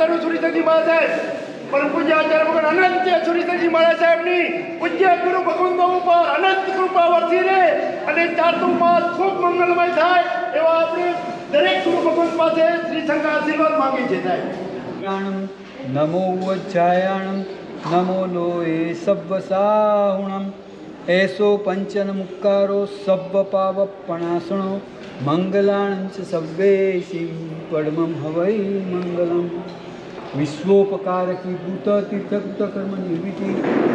સર્વ સુરીસજી મહારાજ સાહેબ. પરમ પૂજ્ય આચાર્ય ભગવાન અનંત સુરીસજી મહારાજ સાહેબની પૂજ્ય ગુરુ ભગવંતો ઉપર અનંત કૃપા વરસી રહે અને ચારતું માસ ખૂબ મંગલમય થાય એવા આપણે દરેક ગુરુ ભગવંત પાસે શ્રી શંકર આશીર્વાદ માંગી છે સાહેબ. નમો વજ્જાયાણમ નમો લોએ સબ્બ સાહુણમ એસો પંચન મુક્કારો સબ્બ પાવપણાસણો મંગલાણં ચ સવ્વેશી પડમમ હવૈ મંગલમ. વિશ્વોપકારકી ભૂત તીર્થકૃત કર્મ નિર્વિધિ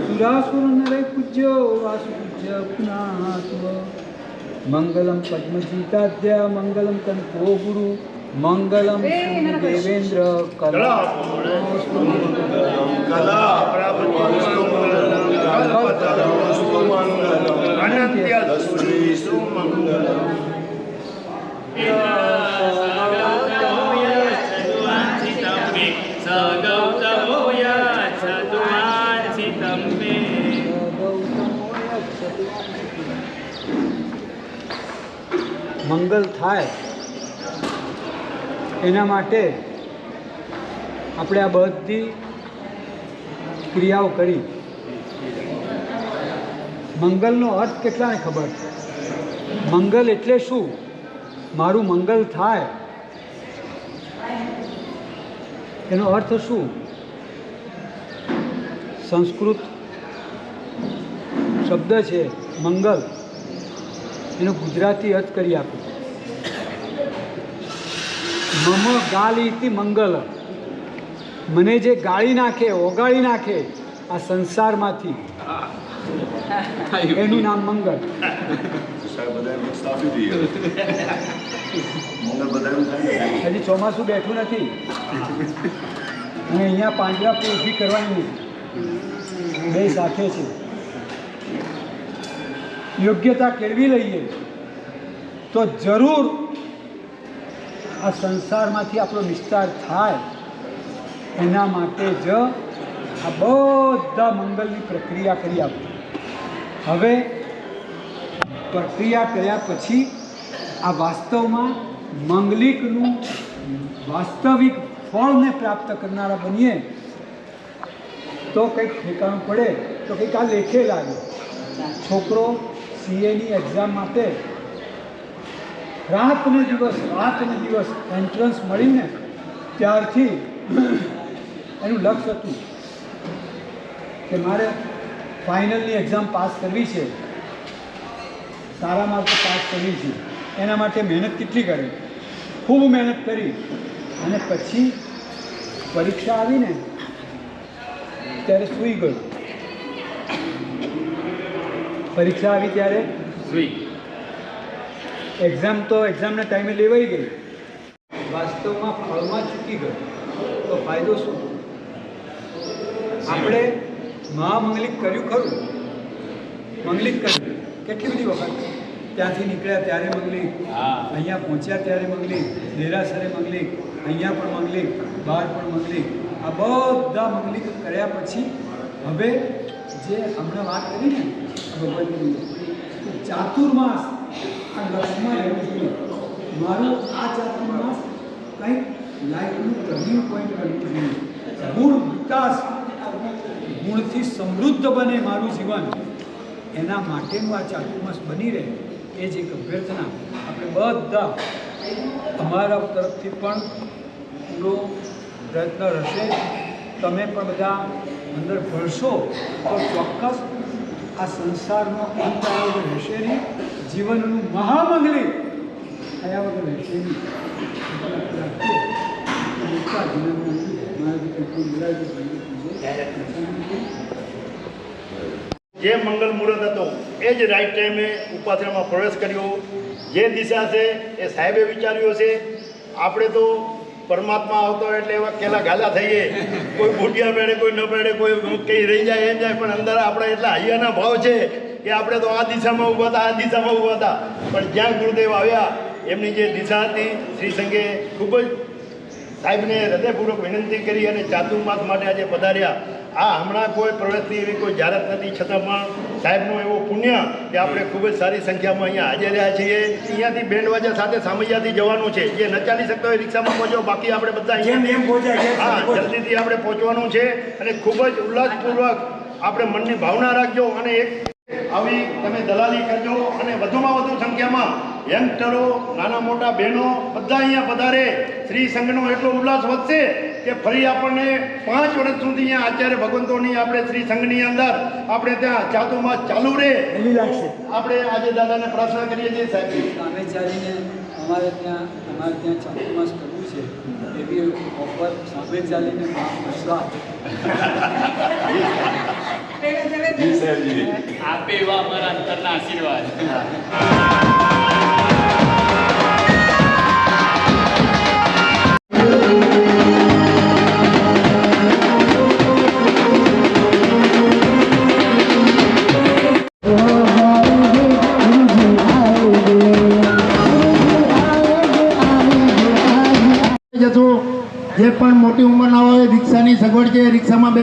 સુરાસુર નરે પૂજ્ય વાસુ પૂજ્ય પુનાત્મ મંગલમ પદ્મજીતાદ્યા મંગલમ કંઠો ગુરુ મંગલમ દેવેન્દ્ર કલા કલા અનંત્ય સુમંગલમ મંગલ થાય, એના માટે આપણે આ બધી ક્રિયાઓ કરી. મંગલનો અર્થ કેટલાને ખબર? છે મંગલ એટલે શું? મારું મંગલ થાય. એનો અર્થ શું? સંસ્કૃત શબ્દ છે મંગલ. એનો ગુજરાતી અર્થ કરી આપું. મમ ગાલીથી મંગલ. મને જે ગાળી નાખે ઓગાળી નાખે આ સંસારમાંથી. એનું નામ મંગલ. બધા મિક્સ મંગળ હજી ચોમાસું બેઠું નથી. અને અહીંયા પાંજરા પૂરી કરવાની નથી બે સાથે છે. યોગ્યતા કેળવી લઈએ, તો જરૂર આ સંસારમાંથી આપણો વિસ્તાર થાય. એના માટે જ આ બધા મંગલની પ્રક્રિયા કરી આપો. હવે પ્રક્રિયા કર્યા પછી આ વાસ્તવમાં મંગલિકનું વાસ્તવિક ફળને પ્રાપ્ત કરનારા બનીએ, તો કંઈક ઠેકાણું પડે, તો કંઈક આ લેખે લાગે. છોકરો સીએની એક્ઝામ માટે રાતનો દિવસ, રાતને દિવસ એન્ટ્રન્સ મળીને ત્યારથી એનું લક્ષ્ય હતું કે મારે ફાઇનલની એક્ઝામ પાસ કરવી છે. સારા માર્કે પાસ કરવી છે. એના માટે મહેનત કેટલી કરી? ખૂબ મહેનત કરી. અને પછી પરીક્ષા આવીને ત્યારે સૂઈ ગયો. પરીક્ષા આવી ત્યારે? એક્ઝામ તો એક્ઝામના ટાઈમે લેવાઈ ગઈ. વાસ્તવમાં ફળમાં ચૂકી ગયો. તો ફાયદો શું? આપણે મહામંગલિક કર્યું ખરું? મંગલિક કર્યું. કેટલી બધી વખત? ત્યાંથી નીકળ્યા ત્યારે મંગલિક. અહીંયા પહોંચ્યા ત્યારે મંગલિક. દેરાસરે મંગલિક. અહીંયા પણ મંગલિક. બહાર પણ મંગલિક. આ બધા મંગલિક કર્યા પછી હવે જે હમણાં વાત કરી ને કે ચાતુર્માસ આ લક્ષમાં રહેવું જોઈએ મારું આ ચાતુર્માસ કંઈક લાઈફનું ટર્નિંગ પોઈન્ટ બનવું જોઈએ ગુણ વિકાસ ગુણથી સમૃદ્ધ બને મારું જીવન. એના માટેનું આ ચાતુર્માસ બની રહે એ જ એક અભ્યર્થના આપણે બધા અમારા તરફથી પણ પૂરો પ્રયત્ન રહેશે. તમે પણ બધા અંદર ભરશો તો ચોક્કસ આ સંસારનો અંત આવ્યા રહેશે નહીં. જીવનનું મહામંગલી થયા વગર રહેશે નહીં. જે મંગલ મુહૂર્ત હતો, એ જ રાઈટ ટાઈમે ઉપાસનામાં પ્રવેશ કર્યો. જે દિશા છે, એ સાહેબે વિચાર્યો છે આપણે તો પરમાત્મા આવતો એટલે એવા કેલા ગાલા થઈએ કોઈ ભૂટિયા પહેરે કોઈ ન પહેરે કોઈ કંઈ રહી જાય એમ જાય, પણ અંદર આપણે એટલા હૈયાના ભાવ છે કે આપણે તો આ દિશામાં ઊભા હતા, આ દિશામાં ઊભા હતા. પણ જ્યાં ગુરુદેવ આવ્યા, એમની જે દિશા હતી, શ્રી સંઘે ખૂબ જ સાહેબને હૃદયપૂર્વક વિનંતી કરી અને ચાતુર્માસ માટે આજે પધાર્યા. આ હમણાં કોઈ પ્રવેશની એવી કોઈ જાહેરાત નથી છતાં પણ સાહેબનું એવું પુણ્ય કે આપણે ખૂબ જ સારી સંખ્યામાં અહીંયા હાજર રહ્યા છીએ. અહીંયાથી બેન્ડ વાજા સાથે સામૈયાથી જવાનું છે. જે ન ચાલી શકતો હોય રિક્ષામાં પહોંચો બાકી આપણે બધા હા જલ્દીથી આપણે પહોંચવાનું છે અને ખૂબ જ ઉલ્લાસપૂર્વક આપણે મનની ભાવના રાખજો અને એક આવી તમે દલાલી કરજો અને વધુમાં વધુ સંખ્યામાં યંગસ્ટરો નાના મોટા બહેનો બધા અહીંયા પધારે. શ્રી સંઘનો એટલો ઉલ્લાસ વધશે કે ફરી આપણને પાંચ વર્ષ સુધી અહીંયા આચાર્ય ભગવંતોની આપણે શ્રી સંઘની અંદર આપણે ત્યાં ચાતુમાં ચાલુ રહે. આપણે આજે દાદાને પ્રાર્થના કરીએ છીએ સાહેબ. સામે ચાલીને અમારે ત્યાં અમારે ત્યાં ચાતુર્માસ કરવું છે. એવી ઓફર સામે ચાલીને આપે એવા અમારા અંતરના આશીર્વાદ. જે પણ મોટી ઉંમરના હોય રિક્ષાની સગવડ છે રિક્ષામાં બે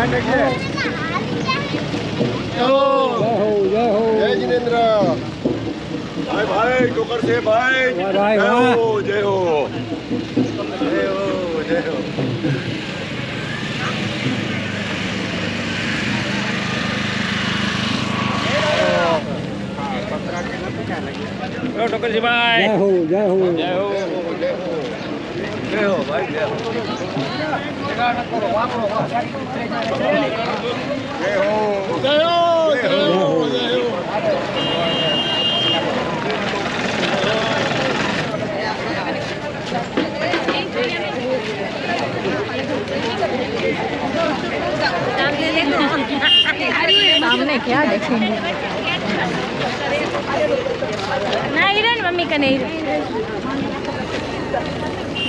ભાઈ ભાઈ જય છે ભાઈ ભાઈ, જય વાહ. ભાઈ જય હો જય હો. જય હો જય હો. હો ભાઈ જય હો જય હો. જય હો. हमने क्या देखेंगे ना हिरन मम्मी का नहीं